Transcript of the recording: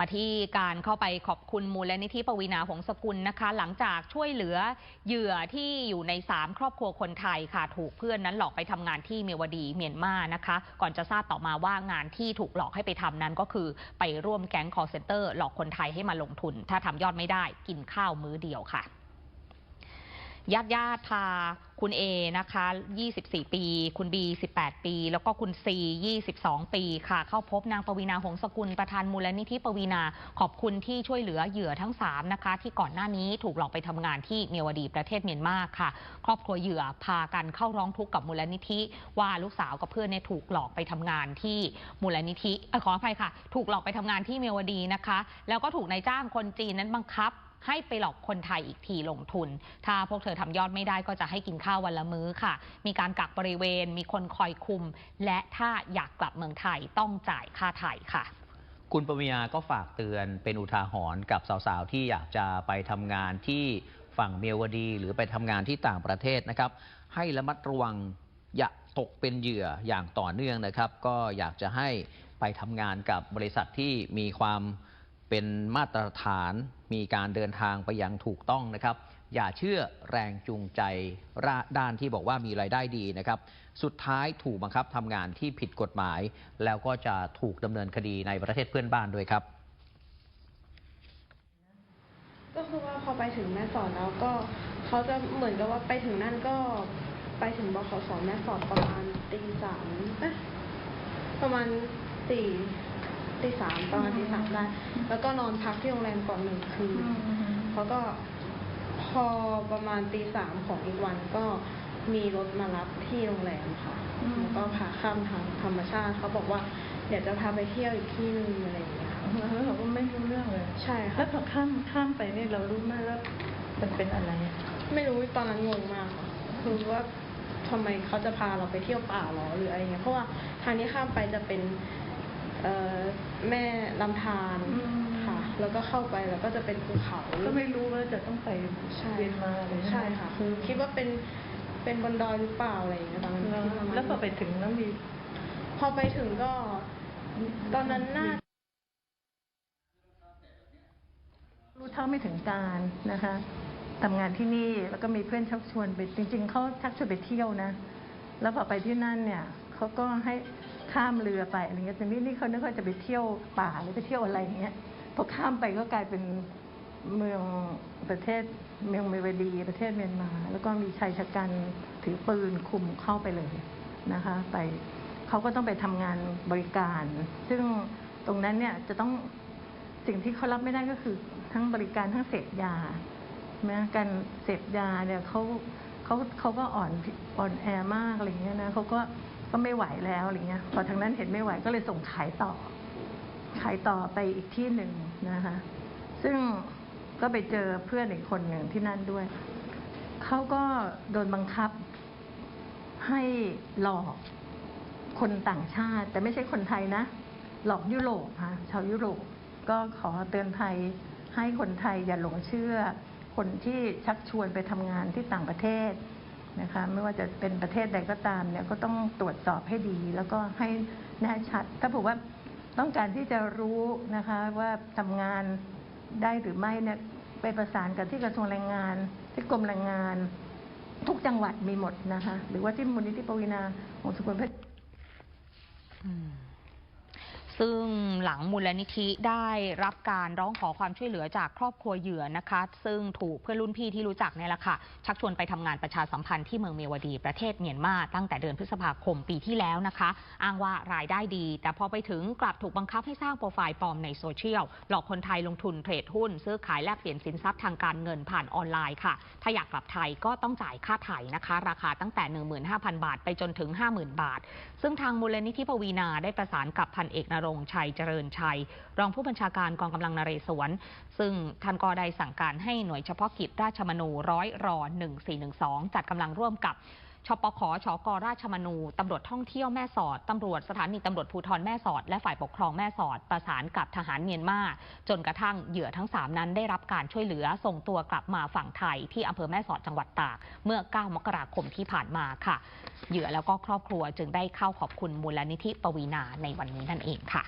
มาที่การเข้าไปขอบคุณมูลนิธิปวีนาหงสกุลนะคะ หลังจากช่วยเหลือเหยื่อที่อยู่ใน 3 ครอบครัวคนไทยค่ะ ถูกเพื่อนนั้นหลอกไปทำงานที่เมียวดีเมียนมานะคะ ก่อนจะทราบต่อมาว่างานที่ถูกหลอกให้ไปทำนั้นก็คือไปร่วมแก๊งคอร์เซนเตอร์หลอกคนไทยให้มาลงทุน ถ้าทำยอดไม่ได้กินข้าวมื้อเดียวค่ะ ญาติญาติพาคุณเอนะคะ 24 ปี คุณบี 18 ปี แล้วก็คุณซี 22 ปีค่ะ เข้าพบนางปวีนาหงสกุลประธานมูลนิธิปวีนา ขอบคุณที่ช่วยเหลือเหยื่อทั้ง 3 นะคะ ที่ก่อนหน้านี้ถูกหลอกไปทำงานที่เมียวดีประเทศเมียนมาค่ะ ครอบครัวเหยื่อพากันเข้าร้องทุกข์กับมูลนิธิ ว่าลูกสาวกับเพื่อนเนี่ยถูกหลอกไปทำงานที่มูลนิธิอขออภัยค่ะ ถูกหลอกไปทำงานที่เมียวดีนะคะ แล้วก็ถูกนายจ้างคนจีนนั้นบังคับ ให้ไปหลอกคนไทยอีกทีลงทุน ถ้าพวกเธอทำยอดไม่ได้ก็จะให้กินข้าววันละมื้อค่ะ มีการกักบริเวณ มีคนคอยคุม และถ้าอยากกลับเมืองไทยต้องจ่ายค่าไถ่ค่ะคุณปวีนาก็ฝากเตือนเป็นอุทาหรณ์กับสาวๆ ที่อยากจะไปทำงานที่ฝั่งเมียวดี หรือไปทำงานที่ต่างประเทศนะครับ ให้ระมัดระวังอย่าตกเป็นเหยื่ออย่างต่อเนื่องนะครับ ก็อยากจะให้ไปทำงานกับบริษัทที่มีความ เป็นมาตรฐานมีการเดินทางไปอย่างถูกต้องนะครับ อย่าเชื่อแรงจูงใจด้านที่บอกว่ามีรายได้ดีนะครับ สุดท้ายถูกบังคับทำงานที่ผิดกฎหมาย แล้วก็จะถูกดำเนินคดีในประเทศเพื่อนบ้านด้วยครับ ก็คือว่าพอไปถึงแม่สอดแล้วก็เขาจะเหมือนกับว่าไปถึงนั่นก็ไปถึงบขสแม่สอดประมาณตีสามเอ๊ะประมาณตี ตีสามประมาณตีสามได้ แล้วก็นอนพักที่โรงแรมก่อนหนึ่งคืนแล้วก็พอประมาณตีสามของอีกวันก็มีรถมารับที่โรงแรมค่ะอืมแล้วก็พาข้ามทางธรรมชาติเขาบอกว่าเดี๋ยวจะพาไปเที่ยวอีกที่หนึงอะไรอย่างเงี้ยค่ะแล้วเราก็ไม่รู้เรื่องเลย ใช่ค่ะแล้วพอข้ามข้ามไปนี่เรารู้ไหมว่ามันเป็นอะไรอะไม่รู้ตอนนั้นงงมากค่ะคือว่าทำไมเขาจะพาเราไปเที่ยวป่าหรอหรืออะไรเงี้ยเพราะว่าทางที่ข้ามไปจะเป็นเอ่อ แม่ลำธารค่ะ แล้วก็เข้าไปแล้วก็จะเป็นภูเขาก็ไม่รู้ว่าจะต้องไปใช่เวียนมาเลยใช่ค่ะ คือคิดว่าเป็นเป็นบนดอยหรือเปล่าอะไรอย่างเงี้ยตอนนั้นแล้วคิดประมาณแล้วพอไปถึงแล้วมี พอไปถึงก็ตอนนั้นน่า รู้เท่าไม่ถึงการนะคะทำงานที่นี่แล้วก็มีเพื่อนชักชวนไปจริง ๆเขาชักชวนไปเที่ยวนะ แล้วพอไปที่นั่นเนี่ยเขาก็ให้ ข้ามเรือไปอะไรเงี้ยแต่นี่นี่เขานึกว่าจะไปเที่ยวป่าหรือไปเที่ยวอะไรเงี้ยพอข้ามไปก็กลายเป็นเมืองประเทศเมืองเมวดี ประเทศเมียนมา แล้วก็มีชายชะกันถือปืนคุมเข้าไปเลยนะคะ ไปเขาก็ต้องไปทำงานบริการ ซึ่งตรงนั้นเนี่ยจะต้องสิ่งที่เขารับไม่ได้ก็คือทั้งบริการทั้งเสพยานะการเสพยาเนี่ยเขาเขาเขาก็อ่อนอ่อนแอมากอะไรเงี้ยนะเขาก็ ก็ไม่ไหวแล้วอะไรเงี้ยพอทางนั้นเห็นไม่ไหวก็เลยส่งขายต่อ ขายต่อไปอีกที่หนึ่งนะคะ ซึ่งก็ไปเจอเพื่อนอีกคนหนึ่งที่นั่นด้วย เขาก็โดนบังคับให้หลอกคนต่างชาติ แต่ไม่ใช่คนไทยนะ หลอกยุโรปค่ะชาวยุโรปก็ขอเตือนภัยให้คนไทยอย่าหลงเชื่อ คนที่ชักชวนไปทำงานที่ต่างประเทศ นะคะไม่ว่าจะเป็นประเทศใดก็ตามเนี่ยก็ต้องตรวจสอบให้ดี แล้วก็ให้แน่ชัด ถ้าผมว่าต้องการที่จะรู้นะคะว่าทำงานได้หรือไม่เนี่ยไปประสานกับที่กระทรวงแรงงาน ที่กรมแรงงาน ทุกจังหวัดมีหมดนะคะ หรือว่าที่มูลนิธิปวีนาของสกุมเพชรอืม ซึ่งหลังมูลนิธิได้รับการร้องขอความช่วยเหลือจากครอบครัวเหยื่อนะคะ ซึ่งถูกเพื่อนรุ่นพี่ที่รู้จักเนี่ยแหละค่ะ ชักชวนไปทำงานประชาสัมพันธ์ที่เมืองเมียวดีประเทศเมียนมาตั้งแต่เดือนพฤษภาคมปีที่แล้วนะคะ อ้างว่ารายได้ดี แต่พอไปถึงกลับถูกบังคับให้สร้างโปรไฟล์ปลอมในโซเชียล หลอกคนไทยลงทุนเทรดหุ้น ซื้อขายแลกเปลี่ยนสินทรัพย์ทางการเงินผ่านออนไลน์ค่ะ ถ้าอยากกลับไทยก็ต้องจ่ายค่าไถ่นะคะ ราคาตั้งแต่ 15,000 บาท ไปจนถึง 50,000 บาท ซึ่งทางมูลนิธิปวีนาได้ประสานกับพันเอกนรรงชัยเจริญชัย รองผู้บัญชาการกองกำลังนเรศวร ซึ่งท่านก็ได้สั่งการให้หน่วยเฉพาะกิจราชมนูร้อยรอ1412 จัดกำลังร่วมกับ ชปขชกราชมนูตำรวจท่องเที่ยวแม่สอดตำรวจสถานีตำรวจภูธรแม่สอด และฝ่ายปกครองแม่สอด ประสานกับทหารเมียนมาจนกระทั่งเหยื่อทั้ง 3 นั้นได้รับการช่วยเหลือส่งตัวกลับมาฝั่งไทยที่อำเภอแม่สอดจังหวัดตาก เมื่อ 9 มกราคมที่ผ่านมาค่ะ เหยื่อแล้วก็ครอบครัวจึงได้เข้าขอบคุณมูลนิธิปวีนาในวันนี้นั่นเองค่ะ